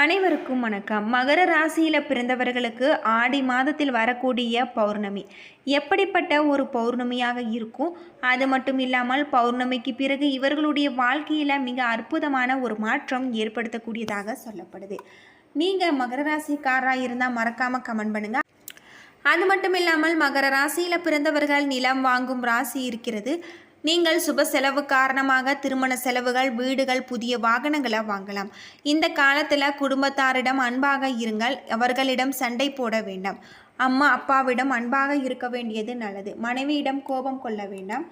அனைவருக்கும் வணக்கம். மகர ராசியில் பிறந்தவர்களுக்கு ஆடி மாதத்தில் வரக்கூடிய பௌர்ணமி. எப்படிப்பட்ட ஒரு பௌர்ணமியாக இருக்கும்? அது மட்டும் இல்லாமல் பௌர்ணமிக்கு பிறகு இவர்களுடைய வாழ்க்கையில் மிக அற்புதமான ஒரு மாற்றம் ஏற்படுத்தக்கூடியதாக சொல்லப்படுது. நீங்கள் மகர ராசிக்காராக இருந்தால் மறக்காமல் கமெண்ட் பண்ணுங்கள் அது மட்டும் இல்லாமல் மகர ராசியில் பிறந்தவர்கள் நிலம் வாங்கும் ராசி இருக்கிறது. நீங்கள் சுப செலவு காரணமாக திருமண செலவுகள் வீடுகள் புதிய வாகனங்களை வாங்கலாம். இந்த காலத்தில் குடும்பத்தாரிடம் அன்பாக இருங்கள். அவர்களிடம் சண்டை போட வேண்டாம். அம்மா அப்பாவிடம் அன்பாக இருக்க வேண்டியது நல்லது. மனைவியிடம் கோபம் கொள்ள வேண்டாம்.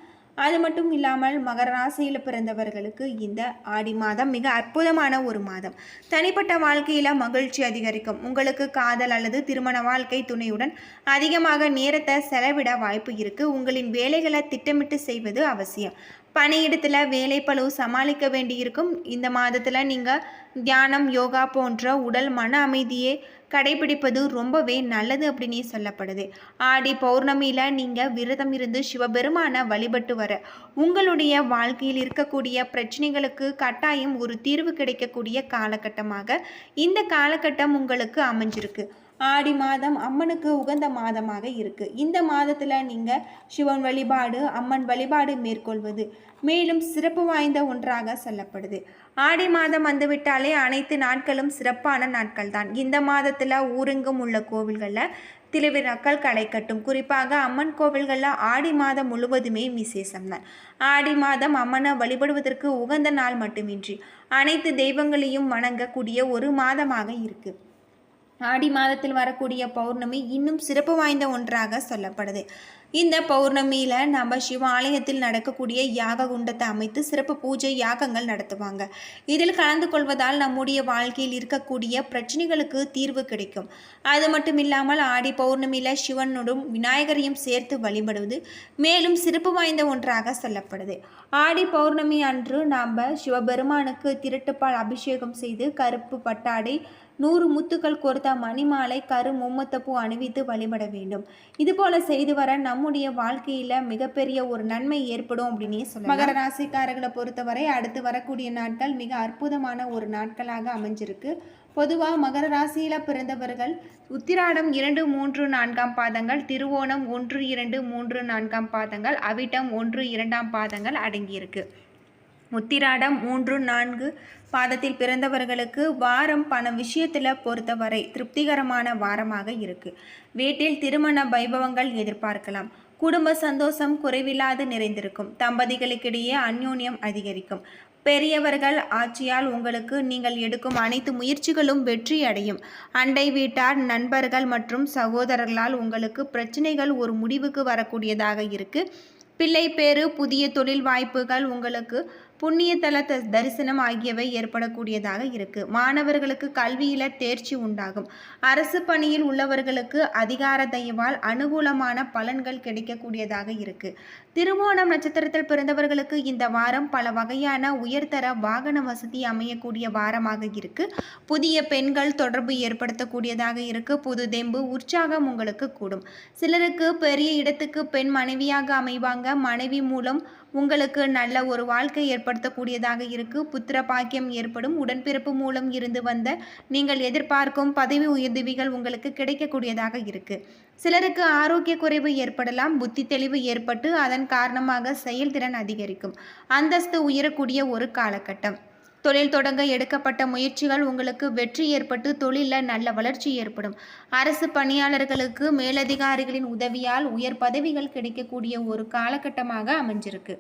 அது மட்டும் இல்லாமல் மகர ராசியில் பிறந்தவர்களுக்கு இந்த ஆடி மாதம் மிக அற்புதமான ஒரு மாதம். தனிப்பட்ட வாழ்க்கையில் மகிழ்ச்சி அதிகரிக்கும். உங்களுக்கு காதல் அல்லது திருமண வாழ்க்கை துணையுடன் அதிகமாக நேரத்தை செலவிட வாய்ப்பு இருக்குது உங்களின் வேலைகளை திட்டமிட்டு செய்வது அவசியம். பணியிடத்தில் வேலைப்பளு சமாளிக்க வேண்டியிருக்கும். இந்த மாதத்தில் நீங்கள் தியானம் யோகா போன்ற உடல் மன அமைதியை கடைபிடிப்பது ரொம்பவே நல்லது அப்படின்னு சொல்லப்படுது. ஆடி பௌர்ணமியில் நீங்கள் விரதம் இருந்து சிவபெருமான வழிபட்டு வர உங்களுடைய வாழ்க்கையில் இருக்கக்கூடிய பிரச்சனைகளுக்கு கட்டாயம் ஒரு தீர்வு கிடைக்கக்கூடிய காலகட்டமாக இந்த காலகட்டம் உங்களுக்கு அமைஞ்சிருக்கு. ஆடி மாதம் அம்மனுக்கு உகந்த மாதமாக இருக்கு. இந்த மாதத்தில் நீங்கள் சிவன் வழிபாடு அம்மன் வழிபாடு மேற்கொள்வது மேலும் சிறப்பு வாய்ந்த ஒன்றாக சொல்லப்படுது. ஆடி மாதம் வந்துவிட்டாலே அனைத்து நாட்களும் சிறப்பான நாட்கள் தான் இந்த மாதத்தில் ஊரெங்கும் உள்ள கோவில்களில் திருவிழாக்கள் களை கட்டும். குறிப்பாக அம்மன் கோவில்களில் ஆடி மாதம் முழுவதுமே விசேஷம்தான். ஆடி மாதம் அம்மனை வழிபடுவதற்கு உகந்த நாள் மட்டுமின்றி அனைத்து தெய்வங்களையும் வணங்கக்கூடிய ஒரு மாதமாக இருக்குது ஆடி மாதத்தில் வரக்கூடிய பௌர்ணமி இன்னும் சிறப்பு வாய்ந்த ஒன்றாக சொல்லப்படுது. இந்த பௌர்ணமியில் நம்ம சிவாலயத்தில் நடக்கக்கூடிய யாக குண்டத்தை அமைத்து சிறப்பு பூஜை யாகங்கள் நடத்துவாங்க. இதில் கலந்து கொள்வதால் நம்முடைய வாழ்க்கையில் இருக்கக்கூடிய பிரச்சனைகளுக்கு தீர்வு கிடைக்கும். அது மட்டும் இல்லாமல் ஆடி பௌர்ணமியில் சிவனுடன் விநாயகரையும் சேர்த்து வழிபடுவது மேலும் சிறப்பு வாய்ந்த ஒன்றாக சொல்லப்படுது. ஆடி பௌர்ணமி அன்று நாம் சிவபெருமானுக்கு திருட்டுப்பால் அபிஷேகம் செய்து கருப்பு பட்டாடை நூறு முத்துக்கள் கோர்த்த மணிமாலை கரு மும்மத்தப்பூ அணிவித்து வழிபட வேண்டும். இது போல செய்து வர நம்முடைய வாழ்க்கையில மிகப்பெரிய ஒரு நன்மை ஏற்படும் அப்படின்னே சொல்லலாம். மகர ராசிக்காரர்களை பொறுத்தவரை அடுத்து வரக்கூடிய நாட்கள் மிக அற்புதமான ஒரு நாட்களாக அமைஞ்சிருக்கு. பொதுவாக மகர ராசியில் பிறந்தவர்கள் உத்திராடம் இரண்டு மூன்று நான்காம் பாதங்கள் திருவோணம் ஒன்று இரண்டு மூன்று நான்காம் பாதங்கள் அவிட்டம் ஒன்று இரண்டாம் பாதங்கள் அடங்கியிருக்கு. முத்திராடம் மூன்று நான்கு பாதத்தில் பிறந்தவர்களுக்கு வாரம் பண விஷயத்தில் பொறுத்தவரை திருப்திகரமான வாரமாக இருக்கு. வீட்டில் திருமண வைபவங்கள் எதிர்பார்க்கலாம். குடும்ப சந்தோஷம் குறைவில்லாது நிறைந்திருக்கும். தம்பதிகளுக்கிடையே அந்யோன்யம் அதிகரிக்கும். பெரியவர்கள் ஆட்சியால் உங்களுக்கு நீங்கள் எடுக்கும் அனைத்து முயற்சிகளும் வெற்றி அடையும். அண்டை வீட்டார் நண்பர்கள் மற்றும் சகோதரர்களால் உங்களுக்கு பிரச்சனைகள் ஒரு முடிவுக்கு வரக்கூடியதாக இருக்கு. பிள்ளை பேரு புதிய தொழில் வாய்ப்புகள் உங்களுக்கு புண்ணிய தல த- தரிசனம் ஆகியவை ஏற்படக்கூடியதாக இருக்கு. மாணவர்களுக்கு கல்வியில தேர்ச்சி உண்டாகும். அரசு பணியில் உள்ளவர்களுக்கு அதிகார தயவால் அனுகூலமான பலன்கள் கிடைக்கக்கூடியதாக இருக்கு. திருவோணம் நட்சத்திரத்தில் பிறந்தவர்களுக்கு இந்த வாரம் பல வகையான உயர்தர வாகன வசதி அமையக்கூடிய வாரமாக இருக்கு. புதிய பெண்கள் தொடர்பு ஏற்படுத்தக்கூடியதாக இருக்கு. புது தெம்பு உற்சாகம் உங்களுக்கு கூடும். சிலருக்கு பெரிய இடத்துக்கு பெண் மனைவியாக அமைவாங்க. மனைவி மூலம் உங்களுக்கு நல்ல ஒரு வாழ்க்கை ஏற்படுத்தக்கூடியதாக இருக்கு. புத்திர பாக்கியம் ஏற்படும். உடன்பிறப்பு மூலம் இருந்து வந்த நீங்கள் எதிர்பார்க்கும் பதவி உதவிகள் உங்களுக்கு கிடைக்கக்கூடியதாக இருக்கு. சிலருக்கு ஆரோக்கிய குறைவு ஏற்படலாம். புத்தி தெளிவு ஏற்பட்டு அதன் காரணமாக செயல்திறன் அதிகரிக்கும். அந்தஸ்து உயரக்கூடிய ஒரு காலகட்டம். தொழில் தொடங்க எடுக்கப்பட்ட முயற்சிகள் உங்களுக்கு வெற்றி ஏற்பட்டு தொழிலில் நல்ல வளர்ச்சி ஏற்படும். அரசு பணியாளர்களுக்கு மேலதிகாரிகளின் உதவியால் உயர் பதவிகள் கிடைக்கக்கூடிய ஒரு காலகட்டமாக அமைஞ்சிருக்கு.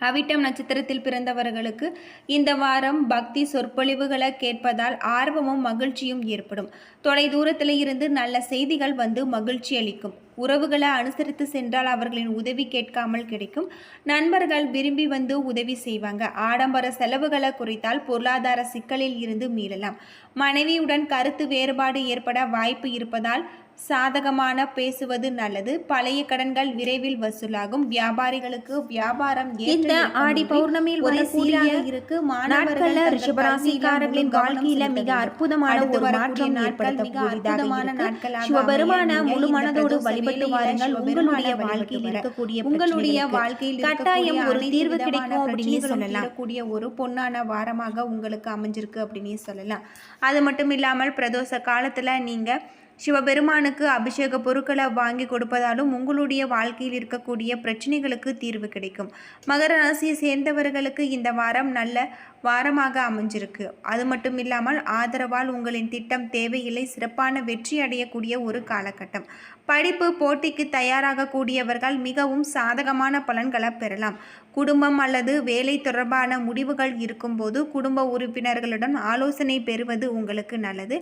அவிட்டம் நட்சத்திரத்தில் பிறந்தவர்களுக்கு இந்த வாரம் பக்தி சொற்பொழிவுகளை கேட்பதால் ஆர்வமும் மகிழ்ச்சியும் ஏற்படும். தொலை தூரத்தில் இருந்து நல்ல செய்திகள் வந்து மகிழ்ச்சி அளிக்கும். உறவுகளை அனுசரித்து சென்றால் அவர்களின் உதவி கேட்காமல் கிடைக்கும். நண்பர்கள் விரும்பி வந்து உதவி செய்வாங்க. ஆடம்பர செலவுகளை குறைத்தால் பொருளாதார சிக்கலில் இருந்து மீளலாம். மனைவியுடன் கருத்து வேறுபாடு ஏற்பட வாய்ப்பு இருப்பதால் சாதகமான பேசுவது நல்லது. பழைய கடன்கள் விரைவில் வசூலாகும். வியாபாரிகளுக்கு வியாபாரம் இந்த ஆடி பௌர்ணமியில் ஒரு சீராக இருக்கு. மாணவர்கள் ரிஷபராசிக்காரர்களின் வாழ்க்கையில மிக அற்புதமான ஒரு. மாற்றம் ஏற்படுத்தக்கூடியதாக நாட்கள் சிவபெருமான முழு மனதோடு வழிபட்டு வாருங்கள். உங்களுடைய வாழ்க்கையில் இருக்கக்கூடிய உங்களுடைய வாழ்க்கையில் கட்டாயம் ஒரு தீர்வு கிடைக்கும் அப்படின்னு சொல்லலாம். தீரக்கூடிய ஒரு பொன்னான வாரமாக உங்களுக்கு அமைஞ்சிருக்கு அப்படின்னு சொல்லலாம். அது மட்டும் இல்லாமல் பிரதோஷ காலத்துல நீங்க சிவபெருமானுக்கு அபிஷேக பொருட்களை வாங்கி கொடுப்பதாலும் உங்களுடைய வாழ்க்கையில் இருக்கக்கூடிய பிரச்சனைகளுக்கு தீர்வு கிடைக்கும். மகர ராசியை சேர்ந்தவர்களுக்கு இந்த வாரம் நல்ல வாரமாக அமைஞ்சிருக்கு. அது மட்டும் இல்லாமல் ஆதரவால் உங்களின் திட்டம் தேவையில்லை சிறப்பான வெற்றி அடையக்கூடிய ஒரு காலகட்டம். படிப்பு போட்டிக்கு தயாராகக்கூடியவர்கள் மிகவும் சாதகமான பலன்களை பெறலாம். குடும்பம் அல்லது வேலை தொடர்பான முடிவுகள் இருக்கும்போது குடும்ப உறுப்பினர்களுடன் ஆலோசனை பெறுவது உங்களுக்கு நல்லது.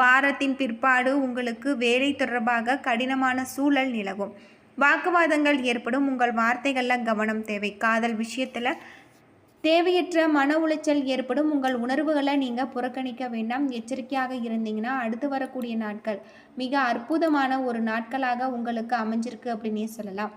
வாரத்தின் பிற்பாடு உங்களுக்கு வேலை தொடர்பாக கடினமான சூழல் நிலவும். வாக்குவாதங்கள் ஏற்படும். உங்கள் வார்த்தைகளில் கவனம் தேவை. காதல் விஷயத்தில் தேவையற்ற மன உளைச்சல் ஏற்படும். உங்கள் உணர்வுகளை நீங்கள் புறக்கணிக்க வேண்டாம். எச்சரிக்கையாக இருந்தீங்கன்னா அடுத்து வரக்கூடிய நாட்கள் மிக அற்புதமான ஒரு நாட்களாக உங்களுக்கு அமைஞ்சிருக்கு அப்படின்னே சொல்லலாம்.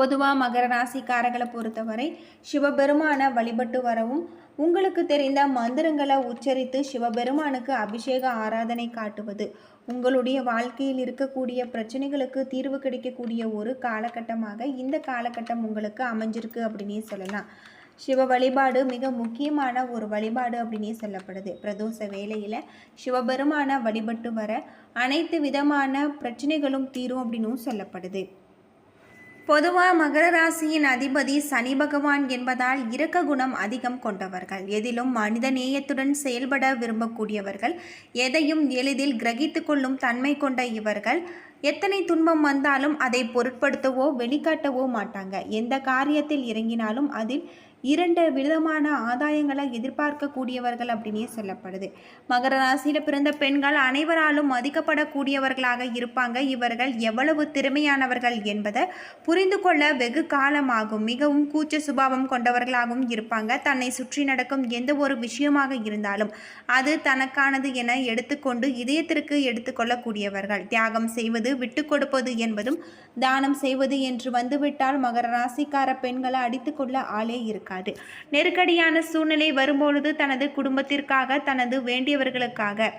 பொதுவாக மகர ராசிக்காரர்களை பொறுத்தவரை சிவபெருமானை வழிபட்டு வரவும் உங்களுக்கு தெரிந்த மந்திரங்களை உச்சரித்து சிவபெருமானுக்கு அபிஷேக ஆராதனை காட்டுவது உங்களுடைய வாழ்க்கையில் இருக்கக்கூடிய பிரச்சனைகளுக்கு தீர்வு கிடைக்கக்கூடிய ஒரு காலகட்டமாக இந்த காலகட்டம் உங்களுக்கு அமைஞ்சிருக்கு அப்படின்னே சொல்லலாம். சிவ வழிபாடு மிக முக்கியமான ஒரு வழிபாடு அப்படின்னே சொல்லப்படுது. பிரதோஷ வேலையில் சிவபெருமான வழிபட்டு வர அனைத்து விதமான பிரச்சனைகளும் தீரும் அப்படின்னும் சொல்லப்படுது. பொதுவாக மகர ராசியின் அதிபதி சனி பகவான் என்பதால் இரக்க குணம் அதிகம் கொண்டவர்கள். எதிலும் மனித நேயத்துடன் செயல்பட விரும்பக்கூடியவர்கள். எதையும் எளிதில் கிரகித்து கொள்ளும் தன்மை கொண்ட இவர்கள். எத்தனை துன்பம் வந்தாலும் அதை பொருட்படுத்தவோ வெளிக்காட்டவோ மாட்டாங்க. எந்த காரியத்தில் இறங்கினாலும் அதில் இரண்டு விதமான ஆதாயங்களை எதிர்பார்க்கக்கூடியவர்கள் அப்படின்னே சொல்லப்படுது. மகர ராசியில் பிறந்த பெண்கள் அனைவராலும் மதிக்கப்படக்கூடியவர்களாக இருப்பாங்க. இவர்கள் எவ்வளவு திறமையானவர்கள் என்பதை புரிந்து கொள்ள வெகு காலமாகும். மிகவும் கூச்ச சுபாவம் கொண்டவர்களாகவும் இருப்பாங்க. தன்னை சுற்றி நடக்கும் எந்த ஒரு விஷயமாக இருந்தாலும் அது தனக்கானது என எடுத்துக்கொண்டு இதயத்திற்கு எடுத்துக்கொள்ளக்கூடியவர்கள் தியாகம் செய்வது விட்டு கொடுப்பது என்பதும் தானம் செய்வது என்று வந்துவிட்டால் மகர ராசிக்கார பெண்களை அடித்துக்கொள்ள ஆளே கொடுக்காது நெருக்கடியான சூழ்நிலை வரும்பொழுது தனது குடும்பத்திற்காக தனது வேண்டியவர்களுக்காக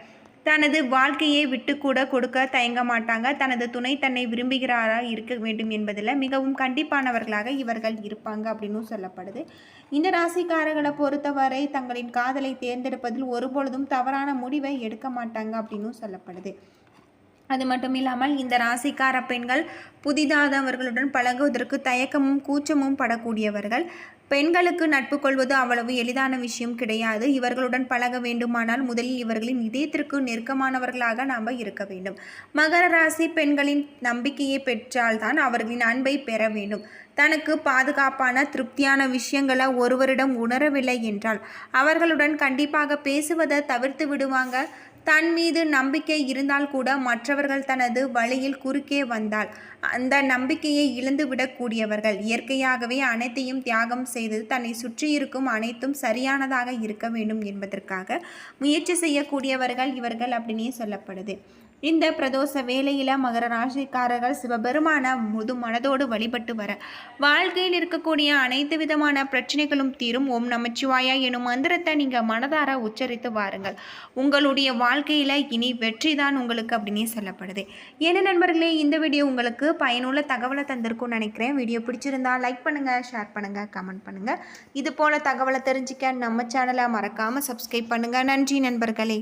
தனது வாழ்க்கையை விட்டு கூட கொடுக்க தயங்க மாட்டாங்க. தனது துணை தன்னை விரும்புகிறாரா இருக்க வேண்டும் என்பதில் மிகவும் கண்டிப்பானவர்களாக இவர்கள் இருப்பாங்க அப்படின்னு சொல்லப்படுது. இந்த ராசிக்காரர்களை பொறுத்தவரை தங்களின் காதலை தேர்ந்தெடுப்பதில் ஒருபொழுதும் தவறான முடிவை எடுக்க மாட்டாங்க அப்படின்னு சொல்லப்படுது. அது மட்டும் இல்லாமல் இந்த ராசிக்கார பெண்கள் புதிதாதவர்களுடன் பழகுவதற்கு தயக்கமும் கூச்சமும் படக்கூடியவர்கள். பெண்களுக்கு நட்பு கொள்வது அவ்வளவு எளிதான விஷயம் கிடையாது. இவர்களுடன் பழக வேண்டுமானால் முதலில் இவர்களின் இதயத்திற்கு நெருக்கமானவர்களாக நாம் இருக்க வேண்டும். மகர ராசி பெண்களின் நம்பிக்கையை பெற்றால்தான் அவர்களின் அன்பை பெற வேண்டும். தனக்கு பாதுகாப்பான திருப்தியான விஷயங்களை ஒருவரிடம் உணரவில்லை என்றால் அவர்களுடன் கண்டிப்பாக பேசுவதை தவிர்த்து விடுவாங்க. தன் மீது நம்பிக்கை இருந்தால் கூட மற்றவர்கள் தனது வழியில் குறுக்கே வந்தால் அந்த நம்பிக்கையை இழந்து விடக்கூடியவர்கள் இயற்கையாகவே அனைத்தையும் தியாகம் செய்து தன்னை சுற்றியிருக்கும் அனைத்தும் சரியானதாக இருக்க வேண்டும் என்பதற்காக முயற்சி செய்யக்கூடியவர்கள் இவர்கள் அப்படின்னே சொல்லப்படுது. இந்த பிரதோஷ வேலையில் மகர ராசிக்காரர்கள் சிவபெருமான முது மனதோடு வழிபட்டு வர வாழ்க்கையில் இருக்கக்கூடிய அனைத்து விதமான பிரச்சனைகளும் தீரும். ஓம் நமச்சிவாயா எனும் மந்திரத்தை நீங்கள் மனதார உச்சரித்து வாருங்கள். உங்களுடைய வாழ்க்கையில் இனி வெற்றி தான் உங்களுக்கு அப்படின்னே சொல்லப்படுது. என்ன நண்பர்களே இந்த வீடியோ உங்களுக்கு பயனுள்ள தகவலை தந்திருக்கும்னு நினைக்கிறேன். வீடியோ பிடிச்சிருந்தா லைக் பண்ணுங்கள் ஷேர் பண்ணுங்கள் கமெண்ட் பண்ணுங்கள் இது போல் தகவலை தெரிஞ்சுக்க நம்ம சேனலை மறக்காமல் சப்ஸ்கிரைப் பண்ணுங்கள் நன்றி நண்பர்களே.